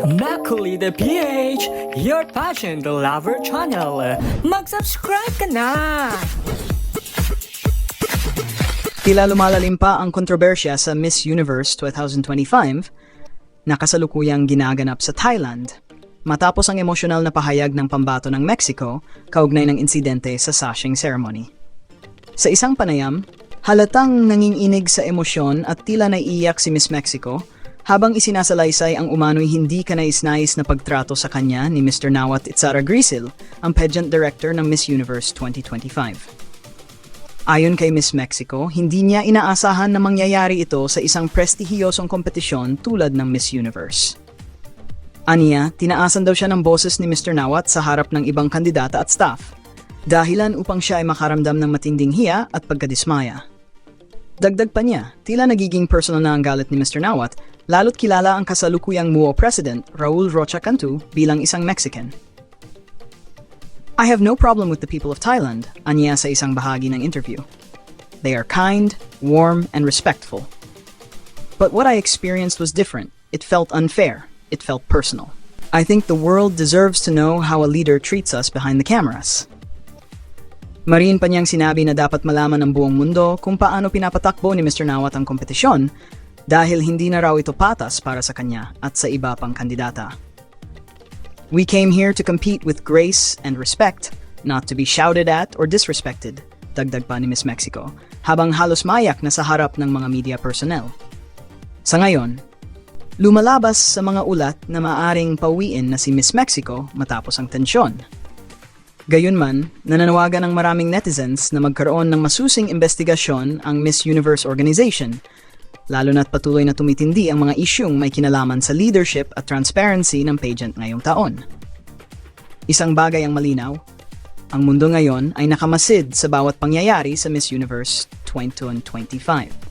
Macaulay the PH, your passion the lover channel. Mag-subscribe ka na! Tila lumalalim pa ang kontrobersya sa Miss Universe 2025 na kasalukuyang ginaganap sa Thailand matapos ang emosyonal na pahayag ng pambato ng Mexico kaugnay ng insidente sa sashing ceremony. Sa isang panayam, halatang nanginginig sa emosyon at tila naiiyak si Miss Mexico habang isinasalaysay ang umano'y hindi kanais-nais na pagtrato sa kanya ni Mr. Nawat Itzara Grisil, ang pageant director ng Miss Universe 2025. Ayon kay Miss Mexico, hindi niya inaasahan na mangyayari ito sa isang prestihiyosong kompetisyon tulad ng Miss Universe. Aniya, tinaasan daw siya ng boses ni Mr. Nawat sa harap ng ibang kandidata at staff, dahilan upang siya ay makaramdam ng matinding hiya at pagkadismaya. Dagdag pa niya, tila nagiging personal na ang galit ni Mr. Nawat, lalo't kilala ang kasalukuyang MUO President, Raul Rocha Cantu, bilang isang Mexican. I have no problem with the people of Thailand, anya sa isang bahagi ng interview. They are kind, warm, and respectful. But what I experienced was different. It felt unfair. It felt personal. I think the world deserves to know how a leader treats us behind the cameras. Mariin pa niyang sinabi na dapat malaman ng buong mundo kung paano pinapatakbo ni Mr. Nawat ang kompetisyon dahil hindi na raw ito patas para sa kanya at sa iba pang kandidata. We came here to compete with grace and respect, not to be shouted at or disrespected, dagdag pa ni Miss Mexico, habang halos mayak na sa harap ng mga media personnel. Sa ngayon, lumalabas sa mga ulat na maaring pauwiin na si Miss Mexico matapos ang tensyon. Gayunman, nananawagan ng maraming netizens na magkaroon ng masusing investigasyon ang Miss Universe organization, lalo na't patuloy na tumitindi ang mga isyung may kinalaman sa leadership at transparency ng pageant ngayong taon. Isang bagay ang malinaw, ang mundo ngayon ay nakamasid sa bawat pangyayari sa Miss Universe 2025.